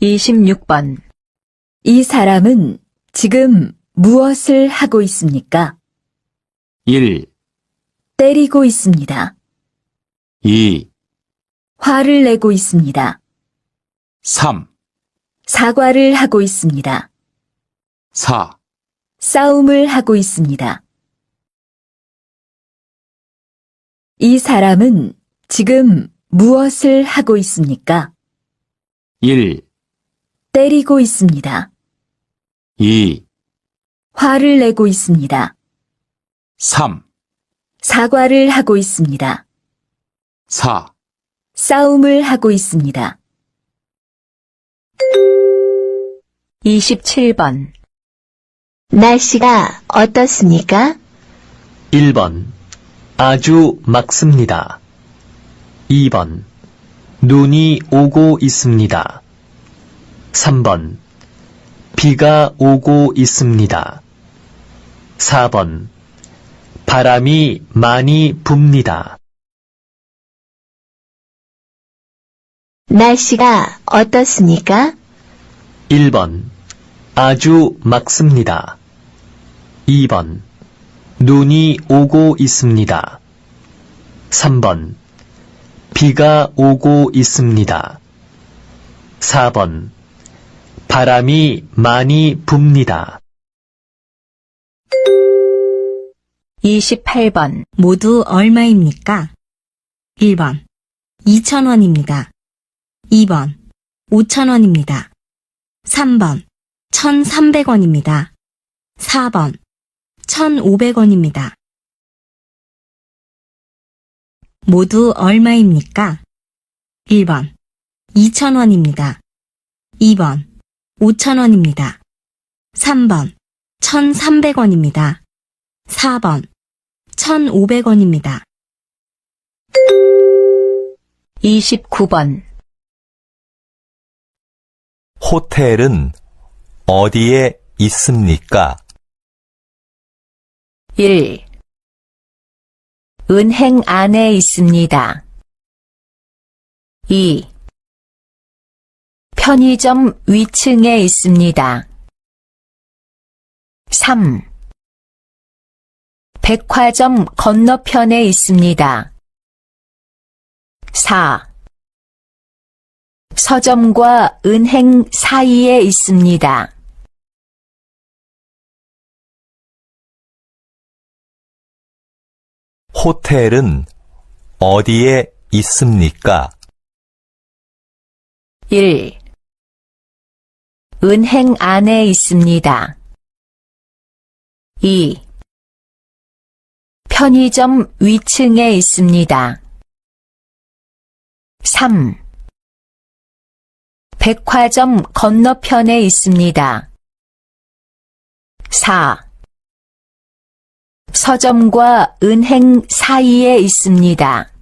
26번. 이 사람은 지금 무엇을 하고 있습니까? 1, 때리고 있습니다. 2, 화를 내고 있습니다. 3, 사과를 하고 있습니다. 4, 싸움을 하고 있습니다. 이 사람은 지금 무엇을 하고 있습니까? 1, 때리고 있습니다. 2, 화를 내고 있습니다. 3, 사과를 하고 있습니다. 4, 싸움을 하고 있습니다. 27번. 날씨가 어떻습니까? 1번 아주 맑습니다. 2번 눈이 오고 있습니다. 3번 비가 오고 있습니다. 4번 바람이 많이 붑니다. 날씨가 어떻습니까? 1번 아주 맑습니다. 2번 눈이 오고 있습니다. 3번 비가 오고 있습니다. 4번 바람이 많이 붑니다. 28번. 모두 얼마입니까? 1번 2,000원입니다. 2번 5,000원입니다. 3번 1,300원입니다. 4번 1,500원입니다. 모두 얼마입니까? 1번 2,000원입니다. 2번 5,000원입니다. 3번 1,300원입니다. 4번 1,500원입니다. 29번. 호텔은 어디에 있습니까? 1. 은행 안에 있습니다. 2. 편의점 위층에 있습니다. 3. 백화점 건너편에 있습니다. 4. 서점과 은행 사이에 있습니다. 호텔은 어디에 있습니까? 1. 은행 안에 있습니다. 2. 편의점 위층에 있습니다. 3. 백화점 건너편에 있습니다. 4. 서점과 은행 사이에 있습니다.